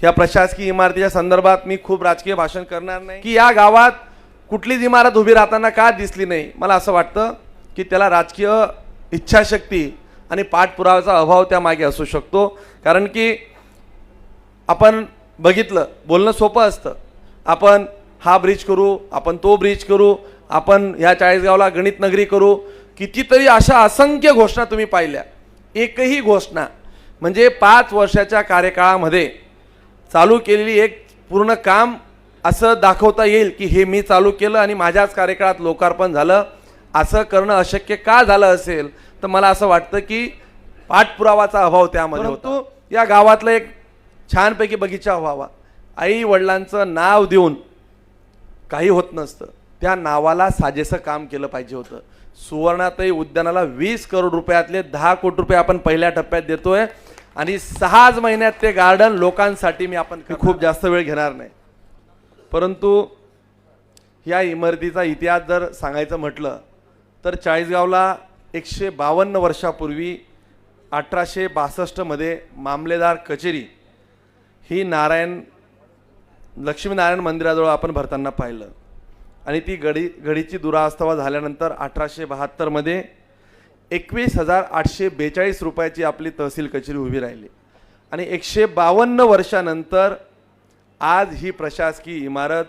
ह्या प्रशासकीय इमारतीच्या संदर्भात मी खूप राजकीय भाषण करणार नाही. की या गावात कुठलीच इमारत उभी राहताना का दिसली नाही? मला असं वाटतं की त्याला राजकीय इच्छाशक्ती आणि पाठपुराव्याचा अभाव त्यामागे असू शकतो. कारण की आपण बघितलं बोलणं सोपं असतं. आपण हा ब्रिज करू आपण तो ब्रिज करू आपण ह्या चाळीसगावला गणित नगरी करू कितीतरी अशा असंख्य घोषणा तुम्ही पाहिल्या. एकही घोषणा. म्हणजे पाच वर्षाच्या कार्यकाळामध्ये चालू केलेली एक पूर्ण काम असं दाखवता येईल की हे मी चालू केलं आणि माझ्याच कार्यकाळात लोकार्पण झालं. असं करणं अशक्य का झालं असेल? तर मला असं वाटतं की पाठपुरावाचा अभाव त्यामध्ये होतो. या गावातलं एक छानपैकी बगीचा व्हावा. आई वडिलांचं नाव देऊन काही होत नसतं. त्या नावाला साजेसं काम केलं पाहिजे होतं. सुवर्णाताई उद्यानाला वीस करोड रुपयातले दहा कोटी रुपये आपण पहिल्या टप्प्यात देतोय. आणि सहाच महिन्यात ते गार्डन लोकांसाठी मी आपण खूप जास्त वेळ घेणार नाही. परंतु या इमारतीचा इतिहास जर सांगायचं म्हटलं तर चाळीसगावला एकशे बावन्न वर्षापूर्वी अठराशे बासष्टमध्ये मामलेदार कचेरी ही नारायण लक्ष्मीनारायण मंदिराजवळ आपण भरताना पाहिलं. आणि ती गडी गडीची दुरावस्था झाल्यानंतर अठराशे बहात्तरमध्ये एकवीस हजार आठशे बेचाळीस रुपयाची आपली तहसील कचेरी उभी राहिली. आणि एकशे बावन्न वर्षानंतर आज ही प्रशासकीय इमारत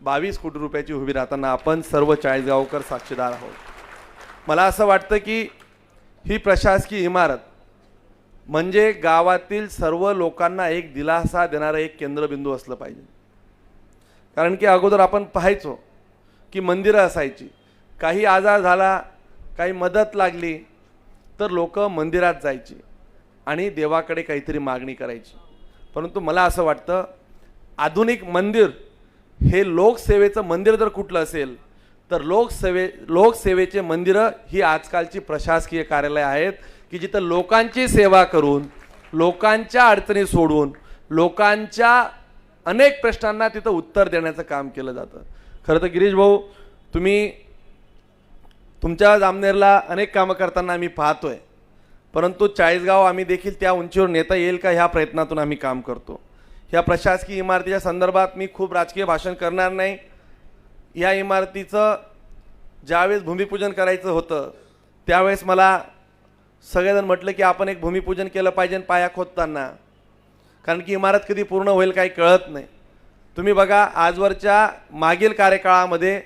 बावीस कोटी रुपयाची उभी राहताना आपण सर्व चाळीसगावकर साक्षीदार आहोत. मला असं वाटतं की ही प्रशासकीय इमारत म्हणजे गावातील सर्व लोकांना एक दिलासा देणारं एक केंद्रबिंदू असलं पाहिजे. कारण की अगोदर आपण पाहायचो की मंदिरं असायची. काही आजार झाला काही मदत लागली तर लोक मंदिरात जायची आणि देवाकडे काहीतरी मागणी करायची. परंतु मला असं वाटतं आधुनिक मंदिर हे लोकसेवेचं मंदिर जर कुठलं असेल तर लोकसेवे लोकसेवेचे मंदिरं ही आजकालची प्रशासकीय कार्यालय आहेत की जिथं लोकांची सेवा करून लोकांच्या अडचणी सोडून लोकांच्या अनेक प्रश्नांना तिथं उत्तर देण्याचं काम केलं जातं. खरं तर गिरीश भाऊ तुम्ही तुमच्या जामनेरला अनेक कामं करताना आम्ही पाहतोय. परंतु चाळीसगाव आम्ही देखील त्या उंचीवर नेता येईल का ह्या प्रयत्नातून आम्ही काम करतो. ह्या प्रशासकीय इमारतीच्या संदर्भात मी खूप राजकीय भाषण करणार नाही. या इमारतीचं ज्यावेळेस भूमिपूजन करायचं होतं त्यावेळेस मला सगळेजण म्हटलं की आपण एक भूमिपूजन केलं पाहिजे पाया खोदताना. कारण की इमारत कधी पूर्ण होईल काही कळत नाही. तुम्ही बघा आजवरच्या मागील कार्यकाळामध्ये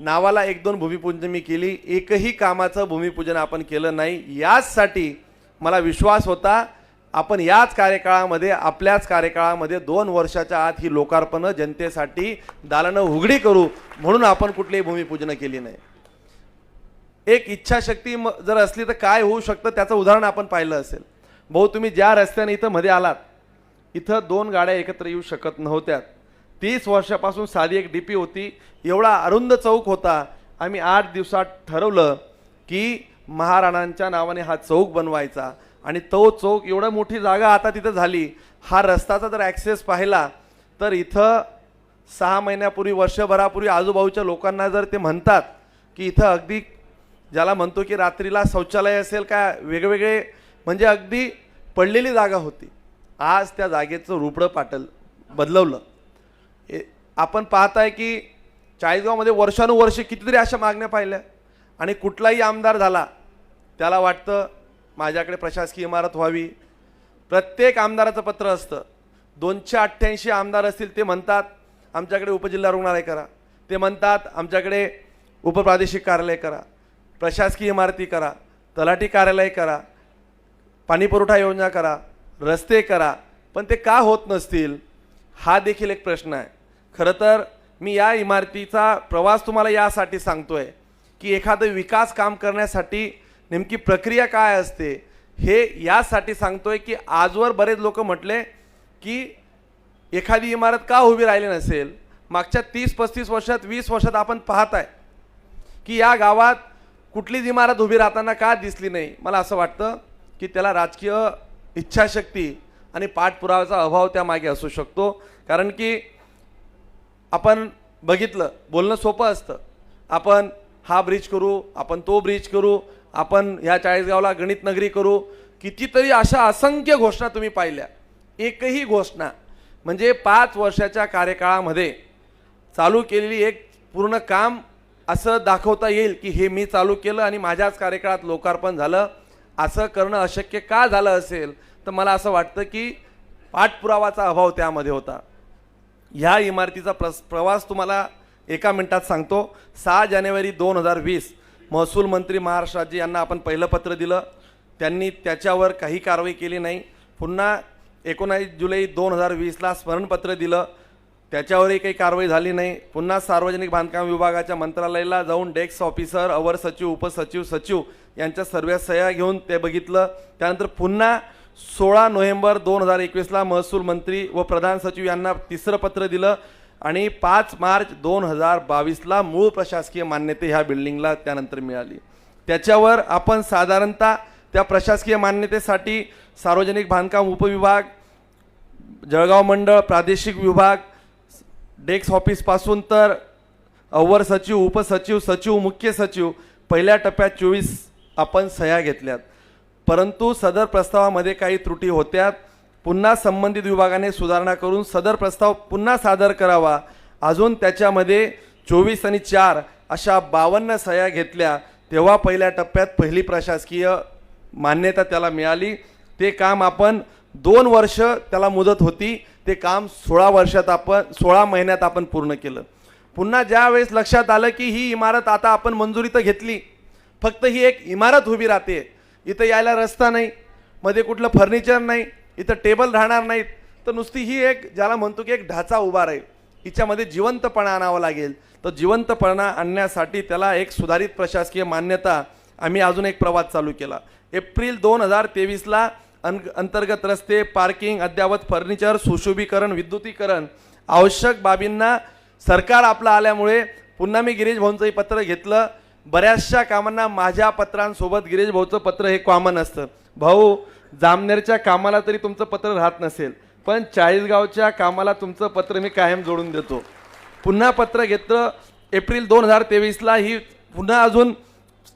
नावाला एक दोन भूमिपूजन मी केली. एकही कामाचं भूमिपूजन आपण केलं नाही. याचसाठी मला विश्वास होता आपण याच कार्यकाळामध्ये आपल्याच कार्यकाळामध्ये दोन वर्षाच्या आत ही लोकार्पणं जनतेसाठी दालनं उघडी करू म्हणून आपण कुठलीही भूमिपूजनं केली नाही. एक इच्छाशक्ती म- जर असली तर काय होऊ शकतं त्याचं उदाहरण आपण पाहिलं असेल. भाऊ तुम्ही ज्या रस्त्याने इथं मध्ये आलात इथं दोन गाड्या एकत्र येऊ शकत नव्हत्या तीस वर्षापासून साधी एक डीपी होती. एवढा अरुंद चौक होता. आम्ही आठ दिवसात ठरवलं की महाराणांच्या नावाने हा चौक बनवायचा. आणि तो चौक एवढं मोठी जागा आता तिथं झाली. हा रस्ताचा जर ॲक्सेस पाहिला तर इथं सहा महिन्यापूर्वी वर्षभरापूर्वी आजूबाजूच्या लोकांना जर ते म्हणतात की इथं अगदी ज्याला म्हणतो की रात्रीला शौचालय असेल काय वेगवेगळे म्हणजे अगदी पडलेली जागा होती. आज त्या जागेचं रुपडं पाटल बदलवलं. आपण पाहताय की चाळीसगावमध्ये वर्षानुवर्षे कितीतरी अशा मागण्या पाहिल्या आणि कुठलाही आमदार झाला त्याला वाटतं माझ्याकडे प्रशासकीय इमारत व्हावी. प्रत्येक आमदाराचं पत्र असतं. दोनशे अठ्ठ्याऐंशी आमदार असतील ते म्हणतात आमच्याकडे उपजिल्हा रुग्णालय करा. ते म्हणतात आमच्याकडे उपप्रादेशिक कार्यालय करा प्रशासकीय इमारती करा तलाठी कार्यालय करा पाणीपुरवठा योजना करा रस्ते करा. पण ते का होत नसतील? हा देखील एक प्रश्न आहे. खरं तर मी या इमारतीचा प्रवास तुम्हाला यासाठी सांगतो आहे की एखादं विकास काम करण्यासाठी नेमकी प्रक्रिया काय असते हे यासाठी सांगतो आहे की आजवर बरेच लोक म्हटले की एखादी इमारत का उभी राहिली नसेल? मागच्या तीस पस्तीस वर्षात वीस वर्षात आपण पाहत आहे की या गावात कुठलीच इमारत उभी राहताना का दिसली नाही? मला असं वाटतं की त्याला राजकीय इच्छाशक्ती आणि पाठपुराव्याचा अभाव त्यामागे असू शकतो. कारण की आपण बघितलं बोलणं सोपं असतं. आपण हा ब्रिज करू आपण तो ब्रिज करू आपण ह्या चाळीसगावला गणित नगरी करू कितीतरी अशा असंख्य घोषणा तुम्ही पाहिल्या. एकही घोषणा. म्हणजे पाच वर्षाच्या कार्यकाळामध्ये चालू केलेली एक पूर्ण काम असं दाखवता येईल की हे मी चालू केलं आणि माझ्याच कार्यकाळात लोकार्पण झालं. असं करणं अशक्य का झालं असेल? तर मला असं वाटतं की पाठपुरावाचा अभाव त्यामध्ये होता. ह्या इमारतीचा प्रस प्रवास तुम्हाला एका मिनिटात सांगतो. सहा जानेवारी दोन हजार वीस महसूल मंत्री महाराष्ट्र राज्य यांना आपण पहिलं पत्र दिलं. त्यांनी त्याच्यावर काही कारवाई केली नाही. पुन्हा एकोणावीस जुलै दोन हजार वीसला स्मरणपत्र दिलं. त्याच्यावरही काही कारवाई झाली नाही. पुन्हा सार्वजनिक बांधकाम विभागाच्या मंत्रालयाला जाऊन डेस्क ऑफिसर अवर सचिव उपसचिव सचिव यांच्या सर्व सह्या घेऊन ते बघितलं. त्यानंतर पुन्हा सोळा नोव्हेंबर दोन हजार एकवीसला महसूल मंत्री व प्रधान सचिव यांना तिसरं पत्र दिलं आणि पाच मार्च दोन हजार बावीसला मूळ प्रशासकीय मान्यते ह्या बिल्डिंगला त्यानंतर मिळाली. त्याच्यावर आपण साधारणतः त्या प्रशासकीय मान्यतेसाठी सार्वजनिक बांधकाम उपविभाग जळगाव मंडळ प्रादेशिक विभाग डेस्क ऑफिसपासून तर अव्वर सचिव उपसचिव सचिव मुख्य सचिव पहिल्या टप्प्यात चोवीस आपण सह्या घेतल्यात. परंतु सदर प्रस्तावामध्ये काही त्रुटी होत्या पुन्हा संबंधित विभागाने सुधारणा करून सदर प्रस्ताव पुन्हा सादर करावा. अजून त्याच्यामध्ये चोवीस आणि चार अशा बावन्न सह्या घेतल्या. तेव्हा पहिल्या टप्प्यात पहिली प्रशासकीय मान्यता त्याला मिळाली. ते काम आपण दोन वर्ष त्याला मुदत होती. ते काम सोळा वर्षात आपण सोळा महिन्यात आपण पूर्ण केलं. पुन्हा ज्यावेळेस लक्षात आलं की ही इमारत आता आपण मंजुरी तर घेतली. फक्त ही एक इमारत उभी राहते. इथं यायला रस्ता नाही मध्ये कुठलं फर्निचर नाही इथं टेबल राहणार नाहीत. तर नुसती ही एक ज्याला म्हणतो की एक ढाचा उभा राहील. हिच्यामध्ये जिवंतपणा आणावा लागेल. तर जिवंतपणा आणण्यासाठी त्याला एक सुधारित प्रशासकीय मान्यता आम्ही अजून एक प्रवास चालू केला. एप्रिल दोन हजार तेवीसला अन अंतर्गत रस्ते पार्किंग अद्ययावत फर्निचर सुशोभीकरण विद्युतीकरण आवश्यक बाबींना सरकार आपलं आल्यामुळे पुन्हा मी गिरीश भाऊंचंही पत्र घेतलं. बऱ्याचशा कामांना माझ्या पत्रांसोबत गिरीश भाऊचं पत्र हे कॉमन असतं. भाऊ जामनेरच्या कामाला तरी तुमचं पत्र राहत नसेल पण चाळीसगावच्या कामाला तुमचं पत्र मी कायम जोडून देतो. पुन्हा पत्र घेतलं एप्रिल दोन हजार तेवीसला ही पुन्हा अजून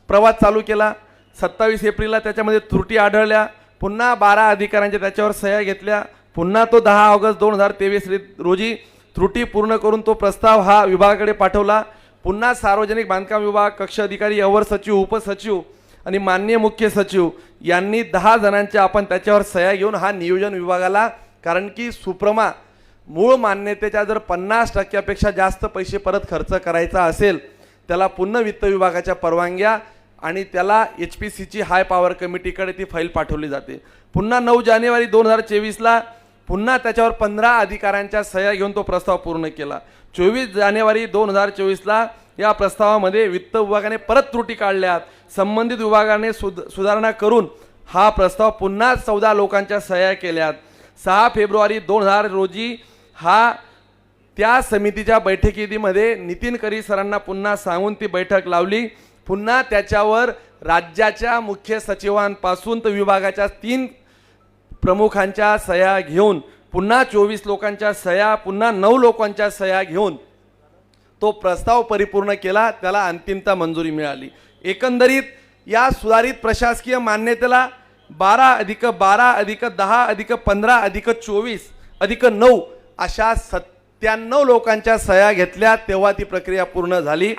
प्रवास चालू केला. सत्तावीस एप्रिलला त्याच्यामध्ये त्रुटी आढळल्या. पुन्हा बारा अधिकाऱ्यांच्या त्याच्यावर सह्या घेतल्या. पुन्हा तो दहा ऑगस्ट दोन हजार तेवीस रोजी त्रुटी पूर्ण करून तो प्रस्ताव हा विभागाकडे पाठवला. पुन्हा सार्वजनिक बांधकाम विभाग कक्ष अधिकारी अवर सचिव उपसचिव आणि माननीय मुख्य सचिव यांनी दहा जणांच्या आपण त्याच्यावर सह्या घेऊन हा नियोजन विभागाला कारण की सुप्रमा मूळ मान्यतेच्या जर पन्नास टक्क्यापेक्षा जास्त पैसे परत खर्च करायचा असेल त्याला पुन्हा वित्त विभागाच्या परवानग्या आणि त्याला एच पी सीची हाय पॉवर कमिटीकडे ती फाईल पाठवली जाते. पुन्हा नऊ जानेवारी दोन हजार चोवीसला पुन्हा त्याच्यावर पंधरा अधिकाऱ्यांच्या सह्या घेऊन तो प्रस्ताव पूर्ण केला. चोवीस जानेवारी दोन हजार चोवीसला या प्रस्तावामध्ये वित्त विभागाने परत त्रुटी काढल्यात. संबंधित विभागाने सुध सुधारणा करून हा प्रस्ताव पुन्हा चौदा लोकांच्या सह्या केल्यात. सहा फेब्रुवारी दोन हजार रोजी हा त्या समितीच्या बैठकीमध्ये नितीन करी सरांना पुन्हा सांगून ती बैठक लावली. पुन्हा त्याच्यावर राज्याच्या मुख्य सचिवांपासून तर विभागाच्या तीन प्रमुखांच्या सह्या घेऊन पुन्हा चोवीस लोकांच्या सह्या पुन्हा नऊ लोकांच्या सह्या घेऊन तो प्रस्ताव परिपूर्ण केला त्याला अंतिमता मंजुरी मिळाली. एकंदरीत या सुधारित प्रशासकीय मान्यतेला बारा अधिक बारा अधिक दहा अधिक पंधरा अधिक चोवीस अधिक नऊ अशा सत्त्याण्णव लोकांच्या सह्या घेतल्या तेव्हा ती प्रक्रिया पूर्ण झाली.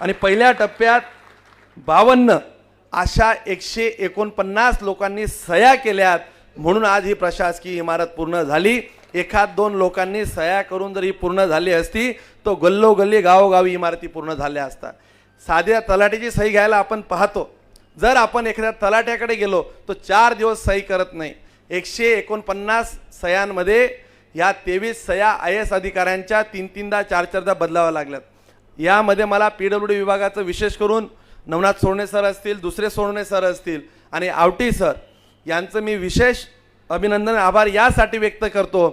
आणि पहिल्या टप्प्यात बावन्न अशा एकशे एकोणपन्नास लोकांनी सह्या केल्यात म्हणून आज ही प्रशासकीय इमारत पूर्ण झाली. एखाद दोन लोकांनी सह्या करून जर ही पूर्ण झाली असती तो गल्लोगल्ली गावोगावी इमारती पूर्ण झाल्या असतात साध्या तलाठीची सही घ्यायला आपण पाहतो. जर आपण एखाद्या तलाट्याकडे गेलो तो चार दिवस सही करत नाही. एकशे एकोणपन्नास सह्यांमध्ये या तेवीस सह्या आय एस अधिकाऱ्यांच्या तीन तीनदा चार चारदा बदलाव्या लागल्यात. यामध्ये मला पी डब्ल्यू डी विभागाचं विशेष करून नवनाथ सोडणे सर असतील दुसरे सोडणे सर असतील आणि आवटी सर यांचं मी विशेष अभिनंदन आभार यासाठी व्यक्त करतो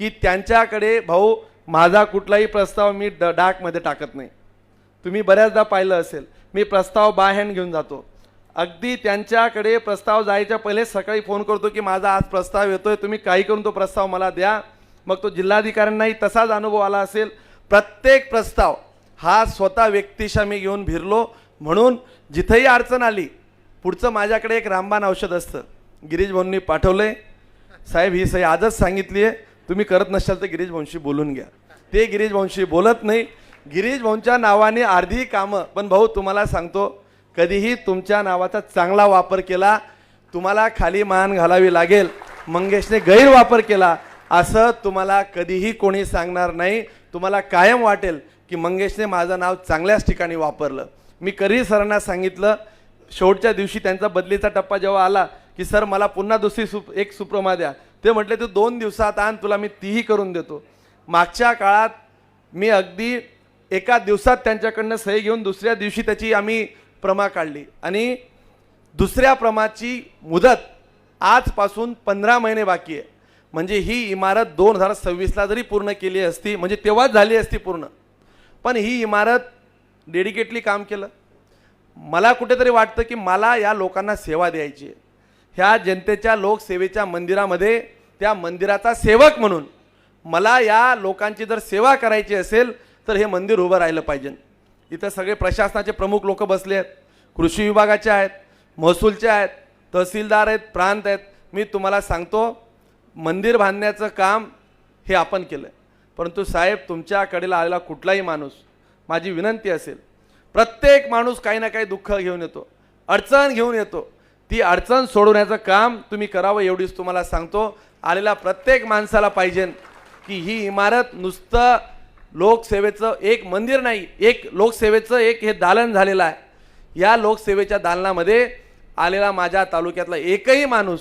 की त्यांच्याकडे भाऊ माझा कुठलाही प्रस्ताव मी ड डाकमध्ये टाकत नाही. तुम्ही बऱ्याचदा पाहिलं असेल मी प्रस्ताव बाय हँड घेऊन जातो. अगदी त्यांच्याकडे प्रस्ताव जायच्या पहिले सकाळी फोन करतो की माझा आज प्रस्ताव येतोय तुम्ही काही करून तो प्रस्ताव मला द्या. मग तो जिल्हाधिकाऱ्यांनाही तसाच अनुभव आला असेल. प्रत्येक प्रस्ताव हा स्वतः व्यक्तिशा मी घेऊन भिरलो म्हणून जिथंही अडचण आली पुढचं माझ्याकडे एक रामबाण औषध असतं. गिरीश भाऊंनी आहे साहेब ही सही आजच सांगितली आहे तुम्ही करत नसाल तर गिरीश भाऊंशी बोलून घ्या. ते गिरीश भाऊंशी बोलत नाही. गिरीश भाऊंच्या नावाने अर्धी कामं. पण भाऊ तुम्हाला सांगतो कधीही तुमच्या नावाचा चांगला वापर केला तुम्हाला खाली मान घालावी लागेल. मंगेशने गैरवापर केला. असं तुम्हाला कधीही कोणी सांगणार नाही. तुम्हाला कायम वाटेल की मंगेशने माझं नाव चांगल्याच ठिकाणी वापरलं. मी कधी सरांना सांगितलं शेवटच्या दिवशी त्यांचा बदलीचा टप्पा जेव्हा आला की सर मला पुन्हा दुसरी सुप एक सुप्रमा द्या. ते म्हटले तू दोन दिवसात आण तुला मी तीही करून देतो. मागच्या काळात मी अगदी एका दिवसात त्यांच्याकडनं सही घेऊन दुसऱ्या दिवशी त्याची आम्ही प्रमा काढली. आणि दुसऱ्या प्रमाची मुदत आजपासून पंधरा महिने बाकी आहे. म्हणजे ही इमारत दोन हजार सव्वीसला जरी पूर्ण केली असती म्हणजे तेव्हाच झाली असती पूर्ण पण ही इमारत डेडिकेटली काम केलं. मला कुठेतरी वाटतं की मला या लोकांना सेवा द्यायची आहे. ह्या जनतेच्या लोकसेवेच्या मंदिरामध्ये त्या मंदिराचा सेवक म्हणून मला या लोकांची जर सेवा करायची असेल तर हे मंदिर उभं राहिलं पाहिजे. इथं सगळे प्रशासनाचे प्रमुख लोक बसले आहेत कृषी विभागाचे आहेत महसूलचे आहेत तहसीलदार आहेत प्रांत आहेत. मी तुम्हाला सांगतो मंदिर बांधण्याचं काम हे आपण केलं परंतु साहेब तुमच्याकडेला आलेला कुठलाही माणूस माझी विनंती असेल प्रत्येक माणूस काही ना काही दुःख घेऊन येतो अडचण घेऊन येतो. ती अडचण सोडवण्याचं काम तुम्ही करावं एवढीच तुम्हाला सांगतो. आलेला प्रत्येक माणसाला पाहिजे की ही इमारत नुसतं लोकसेवेचं एक मंदिर नाही एक लोकसेवेचं एक हे दालन झालेलं आहे. या लोकसेवेच्या दालनामध्ये आलेला माझ्या तालुक्यातला एकही माणूस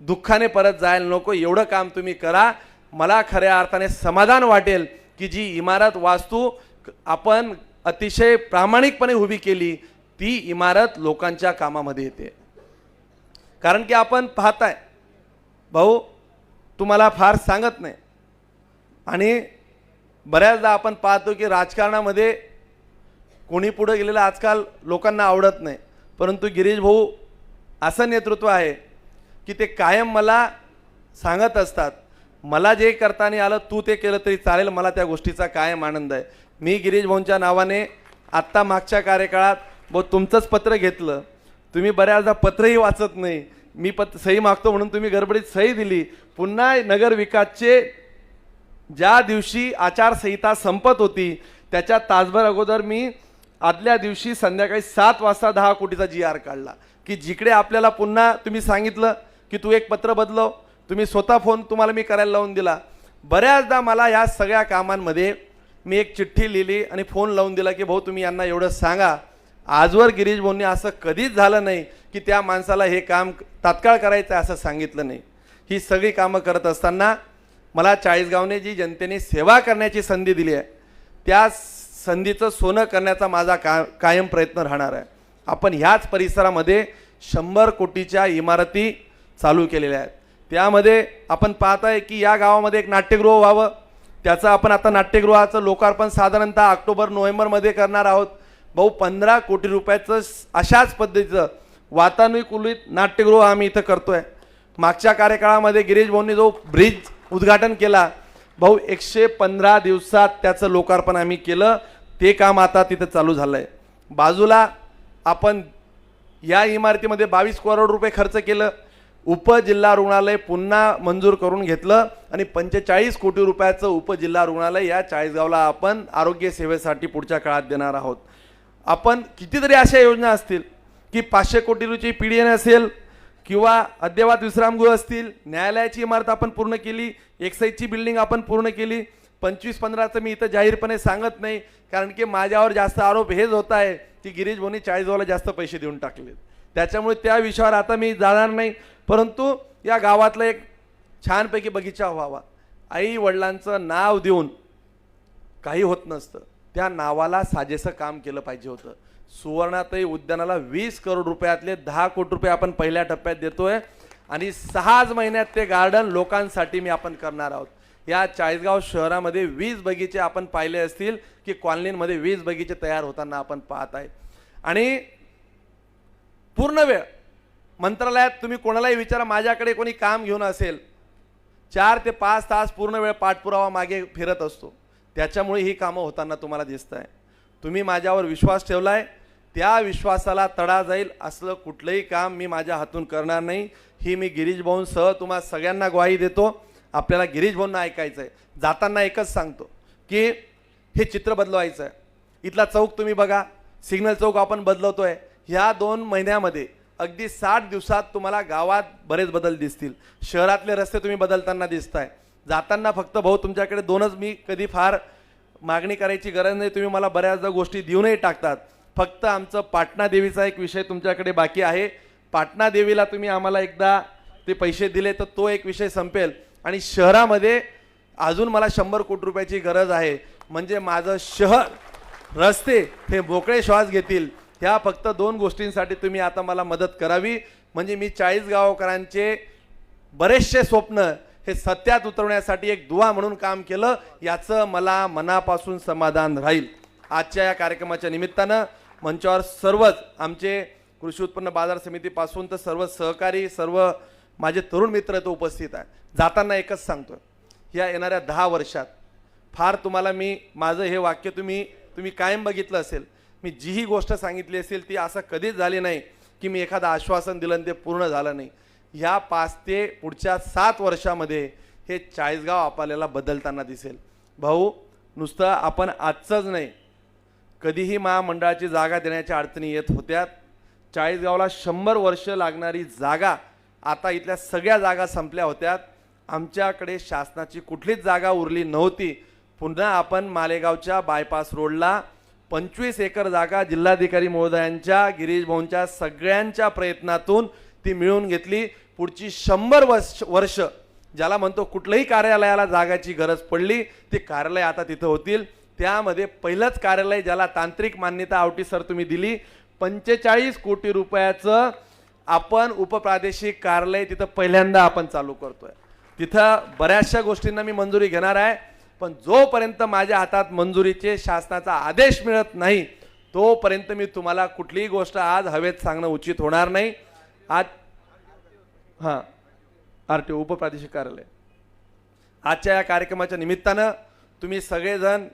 दुःखाने परत जायला नको एवढं काम तुम्ही करा. मला खऱ्या अर्थाने समाधान वाटेल की जी इमारत वास्तू आपण अतिशय प्रामाणिकपणे उभी केली ती इमारत लोकांच्या कामामध्ये येते. कारण की आपण पाहताय भाऊ तुम्हाला फार सांगत नाही. आणि बऱ्याचदा आपण पाहतो की राजकारणामध्ये कोणी पुढं गेलेलं आजकाल लोकांना आवडत नाही. परंतु गिरीश भाऊ असं नेतृत्व आहे की ते कायम मला सांगत असतात मला जे करताना आलं तू ते केलं तरी चालेल मला त्या गोष्टीचा कायम आनंद आहे. मी गिरीश भाऊंच्या नावाने आत्ता मागच्या कार्यकाळात व तुमचंच पत्र घेतलं. तुम्ही बऱ्याचदा पत्रही वाचत नाही. मी पत्र सही मागतो म्हणून तुम्ही गडबडीत सही दिली. पुन्हा नगर विकासचे ज्या दिवशी आचारसंहिता संपत होती त्याच्या तासभर अगोदर मी आदल्या दिवशी संध्याकाळी सात वाजता दहा कोटीचा जी आर काढला. की जिकडे आपल्याला पुन्हा तुम्ही सांगितलं की तू एक पत्र बदलव तुम्ही स्वतः फोन तुम्हाला मी करायला लावून दिला. बऱ्याचदा मला ह्या सगळ्या कामांमध्ये मी एक चिठ्ठी लिहिली आणि फोन लावून दिला की भाऊ तुम्ही यांना एवढं सांगा आजवर गिरीश भाऊंनी असं कधीच झालं नाही की त्या माणसाला हे काम तात्काळ करायचं आहे असं सांगितलं नाही. ही सगळी कामं करत असताना मला चाळीसगावने जी जनतेने सेवा करण्याची संधी दिली आहे त्या संधीचं सोनं करण्याचा माझा का कायम प्रयत्न राहणार आहे. आपण ह्याच परिसरामध्ये शंभर कोटीच्या इमारती चालू केलेल्या आहेत. त्यामध्ये आपण पाहत आहे की या गावामध्ये एक नाट्यगृह व्हावं त्याचं आपण आता नाट्यगृहाचं लोकार्पण साधारणतः ऑक्टोबर नोव्हेंबरमध्ये करणार आहोत. भाऊ पंधरा कोटी रुपयाचं अशाच पद्धतीचं वातानुकूलित नाट्यगृह आम्ही इथं करतोय. मागच्या कार्यकाळामध्ये गिरीश भाऊंनी जो ब्रिज उद्घाटन केला भाऊ एकशे पंधरा दिवसात त्याचं लोकार्पण आम्ही केलं. ते काम आता तिथं चालू झालं आहे बाजूला आपण या इमारतीमध्ये बावीस करोड रुपये खर्च केलं. उपजिल्हा रुग्णालय पुन्हा मंजूर करून घेतलं आणि पंचेचाळीस कोटी रुपयाचं उपजिल्हा रुग्णालय या चाळीसगावला आपण आरोग्य सेवेसाठी पुढच्या काळात देणार आहोत. आपण कितीतरी अशा योजना असतील की पाचशे कोटी रुपयाची पी डी एन असेल किंवा अद्ययावत विश्रामगृह असतील न्यायालयाची इमारत आपण पूर्ण केली एक्साईजची बिल्डिंग आपण पूर्ण केली पंचवीस पंधराचं मी इथं जाहीरपणे सांगत नाही कारण की माझ्यावर जास्त आरोप हेच होत आहे की गिरीश भाऊनी चाळीसगावला जास्त पैसे देऊन टाकले त्याच्यामुळे त्या विषयावर आता मी जाणार नाही परंतु या गावातला एक छानपैकी बगीचा व्हावा. आई वडिलांचं नाव देऊन काही होत नसतं. त्या नावाला साजेसं काम केलं पाहिजे होतं. सुवर्णातही उद्यानाला वीस करोड रुपयातले दहा कोटी रुपये आपण पहिल्या टप्प्यात देतोय. आणि सहाच महिन्यात ते गार्डन लोकांसाठी मी आपण करणार आहोत. या चाळीसगाव शहरामध्ये वीस बगीचे आपण पाहिले असतील की कॉलनीमध्ये वीस बगीचे तयार होताना आपण पाहत आहे. आणि पूर्ण वेळ मंत्रालयात तुम्ही कोणालाही विचारा माझ्याकडे कोणी काम घेऊन असेल चार ते पाच तास पूर्ण वेळ पाठपुरावा मागे फिरत असतो. त्याच्यामुळे ही कामं होताना तुम्हाला दिसत आहे तुम्ही माझ्यावर विश्वास ठेवला आहे त्या विश्वासाला तडा जाईल असलं कुठलंही काम मी माझ्या हातून करणार नाही. ही मी गिरीश भाऊंसह तुम्हा सगळ्यांना ग्वाही देतो. आपल्याला गिरीश भाऊंना ऐकायचं आहे जाताना एकच सांगतो की हे चित्र बदलवायचं आहे इथला चौक तुम्ही बघा. सिग्नल चौक आपण बदलवतो आहे ह्या दोन महिन्यामध्ये अगदी साठ दिवसात तुम्हाला गावात बरेच बदल दिसतील. शहरातले रस्ते तुम्ही बदलताना दिसत आहे जाताना फक्त भाऊ तुमच्याकडे दोनच मी कधी फार मागणी करायची गरज नाही. तुम्ही मला बऱ्याचदा गोष्टी देऊनही टाकतात. फक्त आमचं पाटणा देवीचा एक विषय तुमच्याकडे बाकी आहे. पाटणा देवीला तुम्ही आम्हाला एकदा ते पैसे दिले तर तो एक विषय संपेल. आणि शहरामध्ये अजून मला शंभर कोटी रुपयाची गरज आहे. म्हणजे माझं शहर रस्ते हे मोकळे श्वास घेतील. ह्या फक्त दोन गोष्टींसाठी तुम्ही आता मला मदत करावी. म्हणजे मी चाळीस गावकरांचे बरेचसे स्वप्न हे सत्यात उतरवण्यासाठी एक दुवा म्हणून काम केलं याचं मला मनापासून समाधान राहील. आजच्या या कार्यक्रमाच्या निमित्तानं मंचावर सर्वच आमचे कृषी उत्पन्न बाजार समितीपासून तर सर्व सहकारी सर्व माझे तरुण मित्र इथं उपस्थित आहे जाताना एकच सांगतो या येणाऱ्या दहा वर्षात फार तुम्हाला मी माझं हे वाक्य तुम्ही तुम्ही कायम बघितलं असेल. मी जी ही गोष्ट सांगितली असेल ती असं कधीच झाली नाही की मी एखादं आश्वासन दिलं आणि ते पूर्ण झालं नाही. ह्या पाच ते पुढच्या सात वर्षामध्ये हे चाळीसगाव आपल्याला बदलताना दिसेल. भाऊ नुसतं आपण आजचंच नाही कधीही महामंडळाची जागा देण्याच्या अडचणी येत होत्या चाळीसगावला शंभर वर्ष लागणारी जागा आता इथल्या सगळ्या जागा संपल्या होत्या आमच्याकडे शासनाची कुठलीच जागा उरली नव्हती. पुन्हा आपण मालेगावच्या बायपास रोडला पंचवीस एकर जागा जिल्हाधिकारी महोदयांच्या गिरीश भाऊंच्या सगळ्यांच्या प्रयत्नातून ती मिळवून घेतली. पुढची शंभर वर्ष वर्ष ज्याला म्हणतो कुठल्याही कार्यालयाला जागाची गरज पडली ती कार्यालय आता तिथं होतील. त्यामध्ये पहिलंच कार्यालय ज्याला तांत्रिक मान्यता आवटी सर तुम्ही दिली. पंचेचाळीस कोटी रुपयाचं आपण उपप्रादेशिक कार्यालय तिथं पहिल्यांदा आपण चालू करतोय. तिथं बऱ्याचशा गोष्टींना मी मंजुरी घेणार आहे. पण जोपर्यंत माझ्या हातात मंजुरीचे शासनाचा आदेश मिळत नाही तोपर्यंत मी तुम्हाला कुठलीही गोष्ट आज हवेत सांगणं उचित होणार नाही. आज हां आर टी ओ उपप्रादेशिक कार्यालय आजच्या या कार्यक्रमाच्या निमित्तानं तुम्ही सगळेजण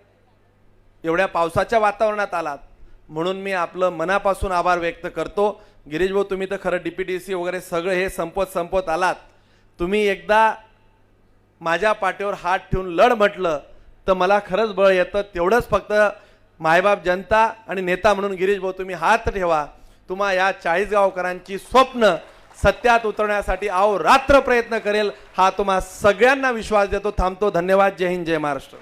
एवढ्या पावसाच्या वातावरणात आलात म्हणून मी आपलं मनापासून आभार व्यक्त करतो. गिरीश भाऊ तुम्ही तर खरं डी पी टी सी वगैरे सगळं हे संपत संपत आलात. तुम्ही एकदा माझ्या पाठीवर हात ठेवून लढ म्हटलं तर मला खरंच बळ येतं. तेवढंच फक्त मायबाप जनता आणि नेता म्हणून गिरीश भाऊ तुम्ही हात ठेवा. तुम्हा या चाळीस गावकरांची स्वप्न सत्यात उतरण्यासाठी आहो रात्र प्रयत्न करेल हा तुम्हा सगळ्यांना विश्वास देतो. थांबतो. धन्यवाद. जय हिंद. जय महाराष्ट्र.